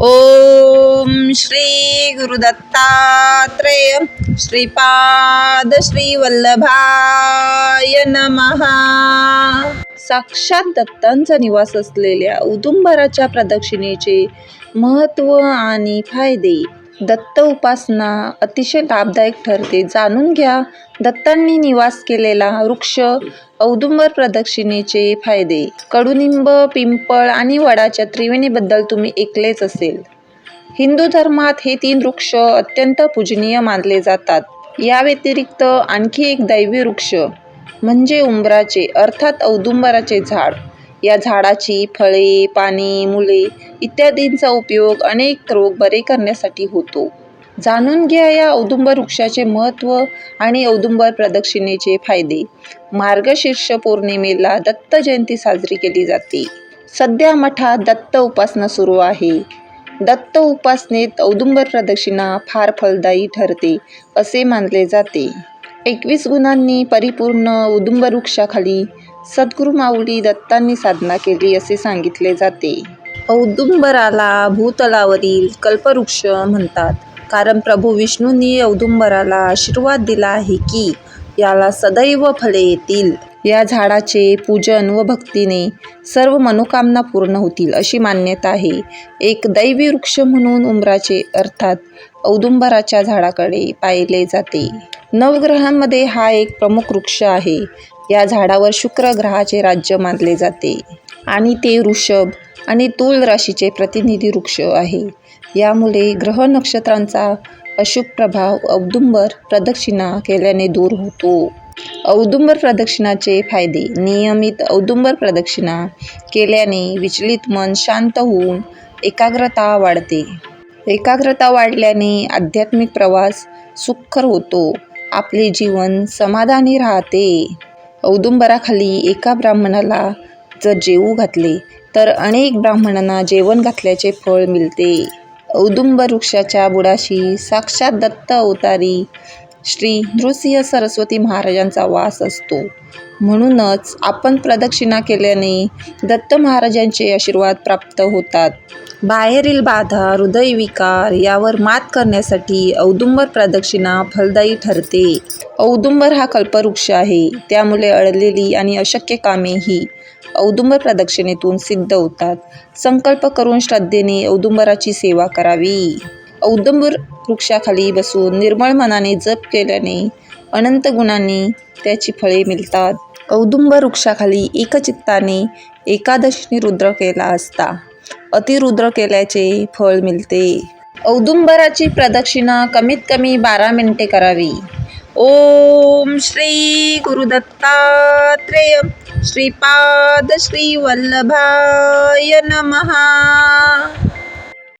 ओम श्री गुरुदत्तात्रेय श्रीपाद श्री वल्लभाय नमहा साक्षात दत्तांचा निवास असलेल्या उदुंबराच्या प्रदक्षिणेचे महत्त्व आणि फायदे दत्त उपासना अतिशय लाभदायक ठरते. जाणून घ्या दत्तांनी निवास केलेला वृक्ष औदुंबर प्रदक्षिणेचे फायदे. कडुनिंब पिंपळ आणि वडाच्या त्रिवेणीबद्दल तुम्ही ऐकलेच असेल. हिंदू धर्मात हे तीन वृक्ष अत्यंत पूजनीय मानले जातात. या व्यतिरिक्त आणखी एक दैवी वृक्ष म्हणजे उंबराचे अर्थात औदुंबराचे झाड. या झाडाची फळे पाने मुले इत्यादींचा उपयोग अनेक रोग बरे करण्यासाठी होतो. जाणून घ्या या औदुंबर वृक्षाचे महत्त्व आणि औदुंबर प्रदक्षिणेचे फायदे. मार्गशीर्ष पौर्णिमेला दत्त जयंती साजरी केली जाते. सध्या मठात दत्त उपासना सुरू आहे. दत्त उपासनेत औदुंबर प्रदक्षिणा फार फलदायी ठरते असे मानले जाते. एकवीस गुणांनी परिपूर्ण उदुंबर वृक्षाखाली सद्गुरू माऊली दत्तांनी साधना केली असे सांगितले जाते. औदुंबराला भूतलावरील कल्पवृक्ष म्हणतात. कारण प्रभू विष्णूंनी औदुंबराला आशीर्वाद दिला आहे की याला सदैव फळे येतील. या झाडाचे पूजन व भक्तीने सर्व मनोकामना पूर्ण होतील अशी मान्यता आहे. एक दैवी वृक्ष म्हणून उंबराचे अर्थात औदुंबराच्या झाडाकडे पाहिले जाते. नवग्रहांमध्ये हा एक प्रमुख वृक्ष आहे. या झाडावर शुक्र ग्रहाचे राज्य मानले जाते. आणि ते वृषभ आणि तुल राशीचे प्रतिनिधी वृक्ष आहे. यामुळे ग्रह नक्षत्रांचा अशुभ प्रभाव औदुंबर प्रदक्षिणा केल्याने दूर होतो. औदुंबर प्रदक्षिणाचे फायदे. नियमित औदुंबर प्रदक्षिणा केल्याने विचलित मन शांत होऊन एकाग्रता वाढते. एकाग्रता वाढल्याने आध्यात्मिक प्रवास सुखकर होतो. आपले जीवन समाधानी राहते. औदुंबराखाली एका ब्राह्मणाला जर जेवू घातले तर अनेक ब्राह्मणांना जेवण घातल्याचे फळ मिळते. औदुंब वृक्षाच्या बुडाशी साक्षात दत्त अवतारी श्री नृसिंह सरस्वती महाराजांचा वास असतो. म्हणूनच आपण प्रदक्षिणा केल्याने दत्त महाराजांचे आशीर्वाद प्राप्त होतात. बाहेरील बाधा हृदयविकार यावर मात करण्यासाठी औदुंबर प्रदक्षिणा फलदायी ठरते. औदुंबर हा कल्पवृक्ष आहे. त्यामुळे अडलेली आणि अशक्य कामे ही औदुंबर प्रदक्षिणेतून सिद्ध होतात. संकल्प करून श्रद्धेने औदुंबराची सेवा करावी. औदुंबर वृक्षाखाली बसून निर्मळ मनाने जप केल्याने अनंत गुणांनी त्याची फळे मिळतात. औदुंबर वृक्षाखाली एकचित्ताने एकादशीने रुद्र केला असता. अतिरुद्र केल्याचे फळ मिळते. औदुंबराची प्रदक्षिणा कमीत कमी बारा मिनिटे करावी. ओम श्री गुरुदत्तात्रेय श्रीपाद श्री वल्लभाय नमहा.